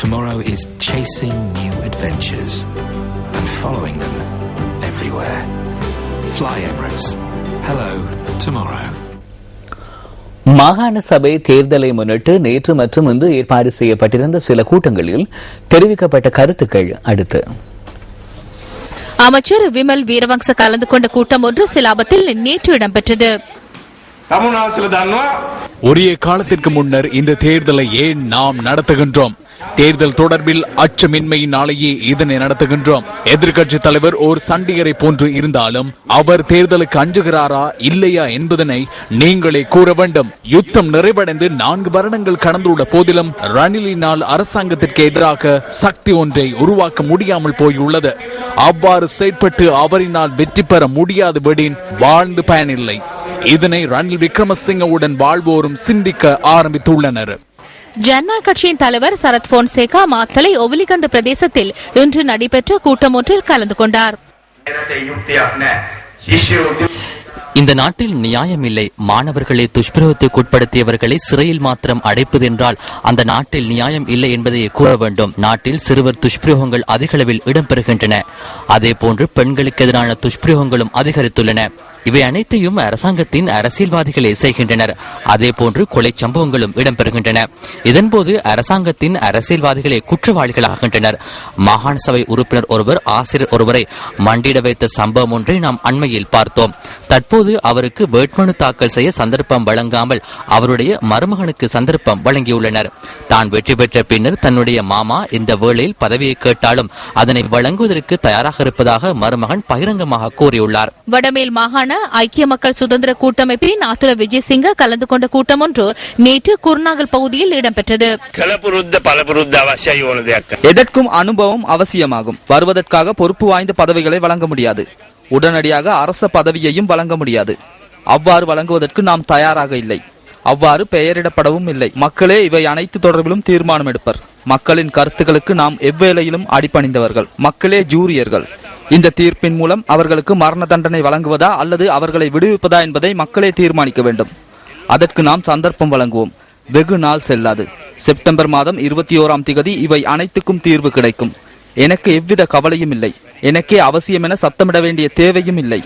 Tomorrow is chasing new adventures and following them everywhere. Fly Emirates. Hello, tomorrow. மாகாண சபை தேர்தலை முன்னிட்டு நேற்று மற்றும் இன்று ஏற்பாடு செய்யப்பட்டிருந்த சில கூட்டங்களில் தெரிவிக்கப்பட்ட கருத்துக்கள் அடுத்து அமைச்சர் விமல் வீரவங்ச கலந்து கொண்ட கூட்டம் ஒன்று சிலாபத்தில் நேற்று இடம்பெற்றது ஒரே காலத்திற்கு முன்னர் இந்த தேர்தலை ஏன் நாம் நடத்துகின்றோம் தேர்தல் தொடர்பில் அச்சமின்மையினாலேயே இதனை நடத்துகின்றோம். எதிர்கட்சி தலைவர் ஒரு சண்டிகரை போன்று இருந்தாலும் அவர் தேர்தலுக்கு அஞ்சுகிறாரா இல்லையா என்பதனை நீங்களே கூற வேண்டும். யுத்தம் நிறைவடைந்து நான்கு வருடங்கள் கடந்துள்ள போதிலும் ரணிலினால் அரசாங்கத்திற்கு எதிராக சக்தி ஒன்றை உருவாக்க முடியாமல் போயுள்ளது. அவ்வாறு செயற்பட்டு அவரினால் வெற்றி பெற முடியாதபடி வாழ்ந்து பயனில்லை. இதனை ரணில் விக்ரமசிங்கவுடன் வாழ்வோரும் சிந்திக்க ஆரம்பித்துள்ளனர். ஜன்னா கட்சியின் தலைவர் சரத் போன்சேகா மாத்தலை ஒவிலிகந்த பிரதேசத்தில் இன்று நடைபெற்ற கூட்டம் ஒன்றில் கலந்து கொண்டார். இந்த நாட்டில் நியாயம் இல்லை மாணவர்களை துஷ்பிரயோகத்துக்கு உட்படுத்தியவர்களை சிறையில் மாத்திரம் அடைப்பது என்றால் அந்த நாட்டில் நியாயம் இல்லை என்பதை கூற வேண்டும். நாட்டில் சிறுவர் துஷ்பிரயோகங்கள் அதிகளவில் இடம்பெறுகின்றன. அதே போன்று பெண்களுக்கு எதிரான துஷ்பிரயோகங்களும் அதிகரித்துள்ளன. இவை அனைத்தையும் அரசாங்கத்தின் அரசியல்வாதிகளே செய்கின்றனர். அதே போன்று கொலை சம்பவங்களும் இடம்பெறுகின்றன. இதன்போது அரசாங்கத்தின் அரசியல்வாதிகளே குற்றவாளிகளாகின்றனர். மாகாண சபை உறுப்பினர் ஒருவர் ஆசிரியர் ஒருவரை மண்டியிட வைத்த சம்பவம் ஒன்றை நாம் அண்மையில் பார்த்தோம். தற்போது அவருக்கு வேட்புமனு தாக்கல் செய்ய சந்தர்ப்பம் வழங்காமல் அவருடைய மருமகனுக்கு சந்தர்ப்பம் வழங்கியுள்ளனர். தான் வெற்றி பெற்ற பின்னர் தன்னுடைய மாமா இந்த வேளையில் பதவியை கேட்டாலும் அதனை வழங்குவதற்கு தயாராக இருப்பதாக மருமகன் பகிரங்கமாக கூறியுள்ளார். வடமேல் மாகாண தலைமையிலான ஐக்கிய மக்கள் சுதந்திர கூட்டமைப்பின் ஆத்துர விஜயசிங்க கலந்து கொண்ட கூட்டம் ஒன்று நேற்று குருநாகல் பகுதியில் இடம்பெற்றது. எதற்கும் அனுபவம் அவசியமாகும். வருவதற்காக பொறுப்பு வாய்ந்த பதவிகளை வழங்க முடியாது. உடனடியாக அரச பதவியையும் வழங்க முடியாது. அவ்வாறு வழங்குவதற்கு நாம் தயாராக இல்லை. அவ்வாறு பெயரிடப்படவும் இல்லை. மக்களே இவை அனைத்து தொடர்பிலும் தீர்மானம் எடுப்பர். மக்களின் கருத்துக்களுக்கு நாம் எவ்வேளையிலும் அடிப்பணிந்தவர்கள் மக்களே ஜூரியர்கள். இந்த தீர்ப்பின் மூலம் அவர்களுக்கு மரண தண்டனை வழங்குவதா அல்லது அவர்களை விடுவிப்பதா என்பதை மக்களே தீர்மானிக்க வேண்டும். அதற்கு நாம் சந்தர்ப்பம் வழங்குவோம். வெகு நாள் செல்லாது. செப்டம்பர் மாதம் இருபத்தி ஓராம் திகதி இவை அனைத்துக்கும் தீர்வு கிடைக்கும். எனக்கு எவ்வித கவலையும் இல்லை. எனக்கே அவசியம் என சத்தமிட வேண்டிய தேவையும் இல்லை.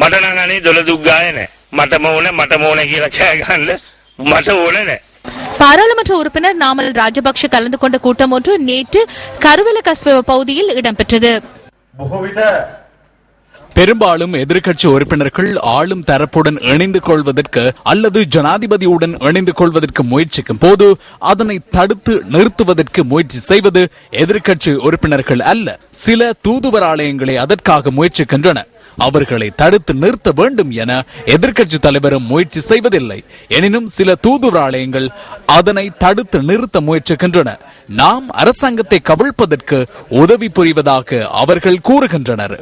மட்ட நாங்க தொலை பாராளுமன்ற உறுப்பினர் நாமல் ராஜபக்ஷ கலந்து கொண்ட கூட்டம் ஒன்று நேற்று கருவல கஸ்வ பகுதியில் இடம்பெற்றது. பெரும்பாலும் எதிர்கட்சி உறுப்பினர்கள் ஆளும் தரப்புடன் இணைந்து கொள்வதற்கு அல்லது ஜனாதிபதியுடன் இணைந்து கொள்வதற்கு முயற்சிக்கும் போது அதனை தடுத்து நிறுத்துவதற்கு முயற்சி செய்வது எதிர்கட்சி உறுப்பினர்கள் அல்ல சில தூதுவராலயங்களே அதற்காக முயற்சிக்கின்றன அவர்களை தடுத்து நிறுத்த வேண்டும் என எதிர்க்கட்சி தலைவரும் முயற்சி செய்வதில்லை. எனினும் சில தூதுவர் ஆலயங்கள் அதனை தடுத்து நிறுத்த முயற்சிக்கின்றன. நாம் அரசாங்கத்தை கவிழ்ப்பதற்கு உதவி புரிவதாக அவர்கள் கூறுகின்றனர்.